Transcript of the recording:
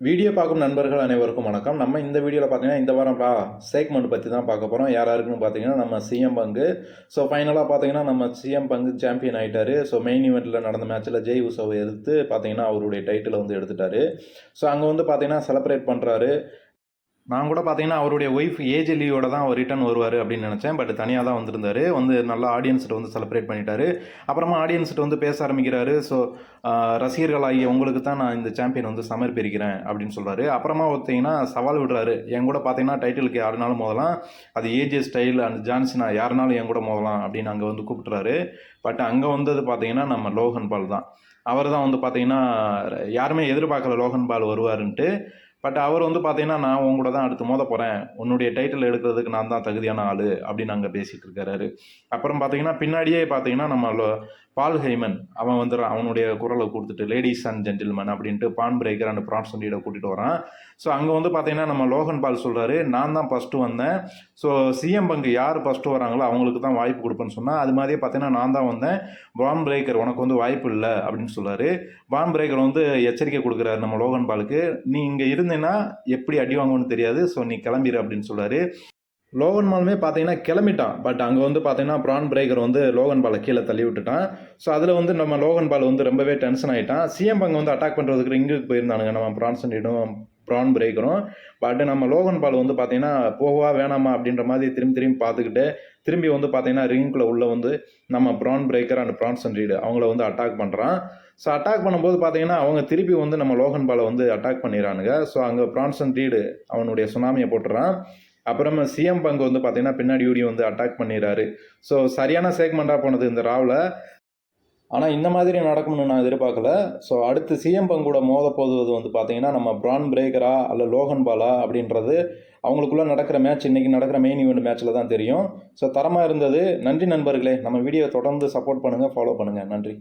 Video பார்க்கும் நண்பர்கள் அனைவருக்கும் வணக்கம். நம்ம இந்த வீடியோவில் பார்த்தீங்கன்னா இந்த வாரம் பா சேக்மெண்ட் பற்றி தான் பார்க்க போகிறோம் யார் யாருக்குன்னு பார்த்தீங்கன்னா நம்ம சிஎம் பங்கு. ஸோ ஃபைனலாக பார்த்தீங்கன்னா நம்ம சிஎம் பங்கு சாம்பியன் ஆகிட்டார் ஸோ மெயின் ஈவெண்ட்டில் நடந்த மேட்ச்சில் ஜெய் உசவை எதிர்த்து பார்த்தீங்கன்னா அவருடைய டைட்டிலை வந்து எடுத்துட்டாரு. ஸோ அங்கே வந்து பார்த்தீங்கன்னா செலப்ரேட் பண்ணுறாரு நான் கூட பார்த்தீங்கன்னா அவருடைய ஒய்ஃப் ஏஜ் லீவோட தான் அவர் ரிட்டர்ன் வருவார் அப்படின்னு நினச்சேன். பட் தனியாக தான் வந்திருந்தாரு. வந்து நல்லா ஆடியன்ஸ்கிட்ட வந்து செலிப்ரேட் பண்ணிட்டாரு. அப்புறமா ஆடியன்ஸ்கிட்ட வந்து பேச ஆரம்பிக்கிறாரு. ஸோ ரசிகர்களாகிய உங்களுக்கு தான் நான் இந்த சாம்பியன் வந்து சமர்ப்பிக்கிறேன் அப்படின்னு சொல்கிறாரு அப்புறமா பார்த்தீங்கன்னா சவால் விடுறாரு. என் கூட பார்த்தீங்கன்னா டைட்டிலுக்கு யாருனாலும் மோதலாம். அது ஏஜே ஸ்டைல் அந்த ஜான்சினா யாருனாலும் என் கூட மோதலாம் அப்படின்னு அங்கே வந்து கூப்பிட்டுறாரு. பட் அங்கே வந்தது பார்த்தீங்கன்னா நம்ம லோகன் பால் தான். அவர் தான் வந்து பார்த்தீங்கன்னா யாருமே எதிர்பார்க்கல லோகன் பால் வருவாருன்ட்டு. பட் அவர் வந்து பார்த்தீங்கன்னா நான் உங்க கூட தான் அடுத்து மோத போகிறேன் உன்னுடைய டைட்டில் எடுக்கிறதுக்கு நான் தான் தகுதியான ஆள். அப்படின்னு அங்கே பேசிகிட்டு இருக்காரு அப்புறம் பார்த்தீங்கன்னா பின்னாடியே பார்த்தீங்கன்னா நம்ம பால் ஹெய்மன் அவன் வந்து அவனுடைய குரலை கொடுத்துட்டு லேடிஸ் அண்ட் ஜென்டில்மேன் அப்படின்ட்டு பான் பிரேக்கர் அண்ட் ப்ரான்ஸ் சண்டீட கூட்டிகிட்டு வரான். ஸோ அங்கே வந்து பார்த்தீங்கன்னா நம்ம லோகன் பால் சொல்கிறாரு நான் தான் ஃபஸ்ட்டு வந்தேன். ஸோ சிஎம் பங்கு யார் ஃபஸ்ட்டு வராங்களோ அவங்களுக்கு தான் வாய்ப்பு கொடுப்பேன்னு சொன்னால் அது மாதிரியே பார்த்தீங்கன்னா நான் தான் வந்தேன். பாம் பிரேக்கர் உனக்கு வந்து வாய்ப்பு இல்லை அப்படின்னு சொல்கிறாரு பாம் பிரேக்கர் வந்து எச்சரிக்கை கொடுக்குறாரு நம்ம லோகன் பாலுக்கு நீ இங்கே இருந்தேன்னா எப்படி அடி வாங்குவோன்னு தெரியாது. ஸோ நீ கிளம்பிடு அப்படின்னு சொல்கிறாரு லோகன் மாலுமே பார்த்தீங்கன்னா கிளம்பிட்டான். பட் அங்கே வந்து பார்த்தீங்கன்னா ப்ரான் பிரேக்கர் வந்து லோகன் பாலை கீழே தள்ளி விட்டுட்டான். ஸோ அதில் வந்து நம்ம லோகன் பால் வந்து ரொம்பவே டென்ஷன் ஆகிட்டான் சிஎம் பங்கு வந்து அட்டாக் பண்ணுறதுக்கு ரிங்குக்கு போயிருந்தானுங்க. நம்ம ப்ரான்சன்டிடும் ப்ரான் பிரேக்கரும். பட் நம்ம லோகன் பால் வந்து பார்த்தீங்கன்னா போகவா வேணாமா அப்படின்ற மாதிரி திரும்பி திரும்பி பார்த்துக்கிட்டு திரும்பி வந்து பார்த்தீங்கன்னா ரிங்குக்குள்ளே உள்ள வந்து நம்ம bone breaker and Bronson Reed அவங்கள வந்து அட்டாக் பண்ணுறான் ஸோ அட்டாக் பண்ணும்போது பார்த்தீங்கன்னா அவங்க திருப்பி வந்து நம்ம லோகன் பாலை வந்து அட்டாக் பண்ணிடுறானுங்க. ஸோ அங்கே ப்ரான்சன் ரீடு அவனுடைய சுனாமியை போட்டுறான். அப்புறமா சிஎம் பங்கு வந்து பார்த்தீங்கன்னா பின்னாடி ஓடி வந்து அட்டாக் பண்ணிடுறாரு. ஸோ சரியான சேக்மெண்ட்டாக போனது இந்த ராவில். ஆனால் இந்த மாதிரி நடக்கும்னு நான் எதிர்பார்க்கல. ஸோ அடுத்து சிஎம் பங்கூட மோத போதுவது வந்து பார்த்தீங்கன்னா நம்ம ப்ரான் பிரேக்கரா அல்ல லோகன் பாலா அப்படின்றது அவங்களுக்குள்ள நடக்கிற மேட்ச் இன்றைக்கி நடக்கிற மெயின் ஈவெண்ட் மேட்ச்சில் தான் தெரியும். ஸோ தரமாக இருந்தது. நன்றி நண்பர்களே. நம்ம வீடியோ தொடர்ந்து சப்போர்ட் பண்ணுங்கள் ஃபாலோ பண்ணுங்கள் நன்றி.